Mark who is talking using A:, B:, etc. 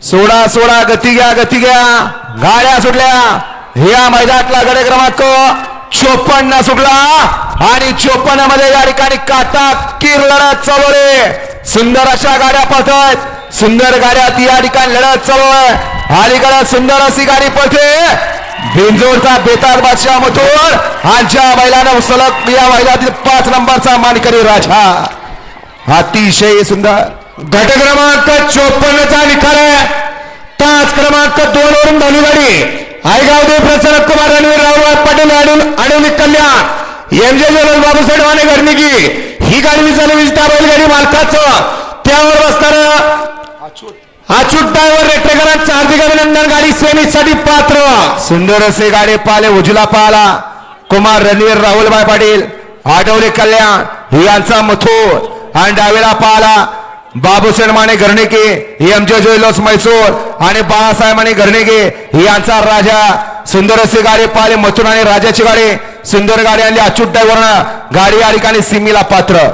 A: सोडा सोडा गती घ्या गती घ्या. गाड्या सुटल्या. या मैदानातला गडे क्रमांक चोपन्न सुटला. आणि चोपन्नमध्ये या ठिकाणी काटा किर लढत चालू रे सुंदर अशा गाड्या पळतात. सुंदर गाड्या ती या ठिकाणी लढत चालू आहे अलीकडे सुंदर अशी गाडी पळते. बिंजोरचा बेतार बादशाह मथुर आजच्या महिलानं बैलानं सलग या महिलातील पाच नंबरचा मानकरी राजा. अतिशय सुंदर.
B: गट क्रमांक चोपन्नचा निकाल आहे तास क्रमांक दोन वरून धनु गाडी आयगावदेव प्रसन्न कुमार रणवीर रावराज पाटील अडून अडवणी Kalyan M J general Babusaheb वाणे घरनिकी ही गाडी चालवी त्या बैलगाडी मालकाचं. त्यावर बसताना अचूक ड्रायव्हर रेट्रेकरांचं हार्दिक अभिनंदन. गाडी सेमीसाठी पात्र.
A: सुंदर असे गाडी पाले उजला पाला कुमार रणवीर राहुलभाई पाटील आठवले कल्याण यांचा मथूर. आणि डावेला पाला बाबूसेन माने घरणेके एम जे ज्वेलर्स मैसूर आणि बाळासाहेब माने घरणेके यांचा राजा सुंदर असे गाडी पाले मथुर आणि राजाची गाडी सुंदर गाडी आणली अचूट वर्ण गाडी या ठिकाणी सिमीला पात्र.